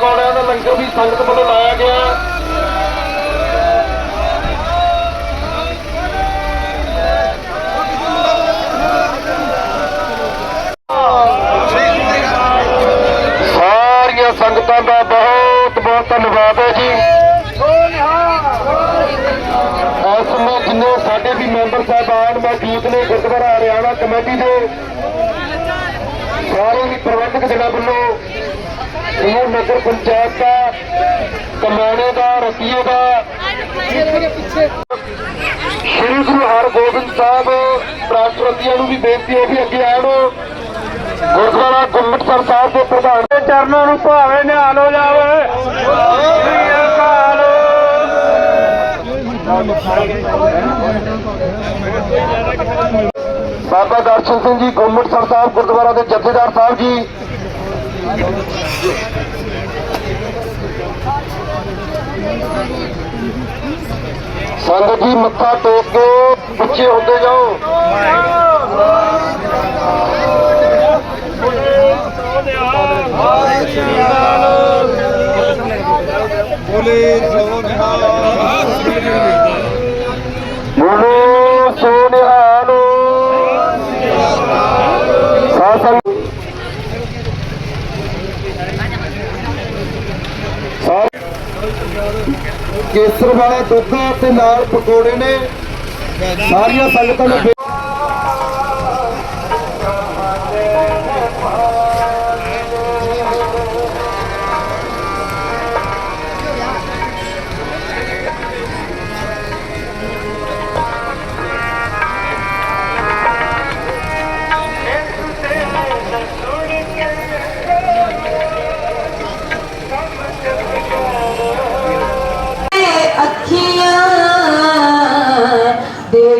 ਪਕੌੜਿਆਂ ਦਾ ਲੰਗਰ ਵੀ ਸੰਗਤ ਵੱਲੋਂ ਲਾਇਆ ਗਿਆ। ਸਾਰੀਆਂ ਸੰਗਤਾਂ ਦਾ ਬਹੁਤ ਬਹੁਤ ਧੰਨਵਾਦ ਹੈ ਜੀ। ਇਸ ਸਮੇਂ ਜਿੰਨੇ ਸਾਡੇ ਵੀ ਮੈਂਬਰ ਸਾਹਿਬਾਨ ਮੌਜੂਦ ਨੇ ਗੁਰਦੁਆਰਾ ਹਰਿਆਣਾ ਕਮੇਟੀ ਦੇ, ਸਾਰੇ ਹੀ ਪ੍ਰਬੰਧਕ ਜਨਾਂ ਵੱਲੋਂ ਸਮੂਹ ਨਗਰ ਪੰਚਾਇਤ ਦਾ, ਕਮਾਣੇ ਦਾ, ਰਤੀਏ ਦਾ। ਸ਼੍ਰੀ ਗੁਰੂ ਹਰਗੋਬਿੰਦ ਸਾਹਿਬ, ਰਾਸ਼ਟਰਪਤੀਆਂ ਨੂੰ ਵੀ ਬੇਨਤੀ ਹੈ ਵੀ ਅੱਗੇ ਆਉਣ ਗੁਰਦੁਆਰਾ ਗੁਰਮਤਸਰ ਸਾਹਿਬ ਦੇ ਪ੍ਰਧਾਨ। ਦੇ ਚਰਨਾਂ ਨੂੰ ਭਾਵੇਂ ਨਿਹਾਲ ਹੋ ਜਾਵੇ। ਬਾਬਾ ਦਰਸ਼ਨ ਸਿੰਘ ਜੀ ਗੁਰਮਤਸਰ ਸਾਹਿਬ, ਗੁਰਦੁਆਰਾ ਦੇ ਜਥੇਦਾਰ ਸਾਹਿਬ ਜੀ। ਸੰਗਤ ਜੀ ਮੱਥਾ ਟੇਕ ਕੇ ਪਿੱਛੇ ਹੁੰਦੇ ਜਾਓ। ਬੋਲੇ ਸੋ ਨਿਹਾਲ ਬੋਲੋ ਸੋ ਨਿਹਾਲ ਸਾਸਨ ਕੇਸਰ ਵਾਲਾ ਦੁੱਧ ਤੇ ਨਾਲ ਪਕੌੜੇ ਨੇ। ਸਾਰੀਆਂ ਸੰਗਤਾਂ ਨੂੰ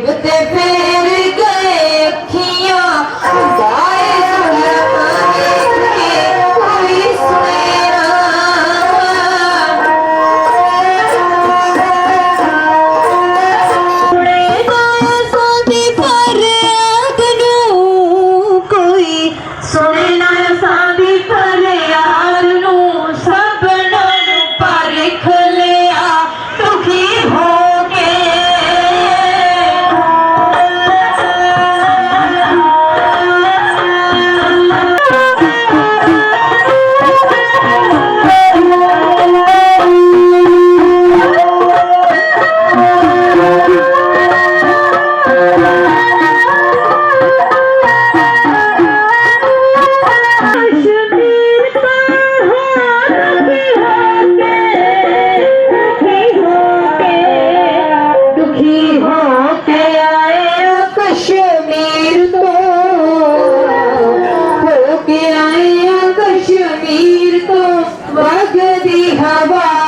TV. বগদেহবা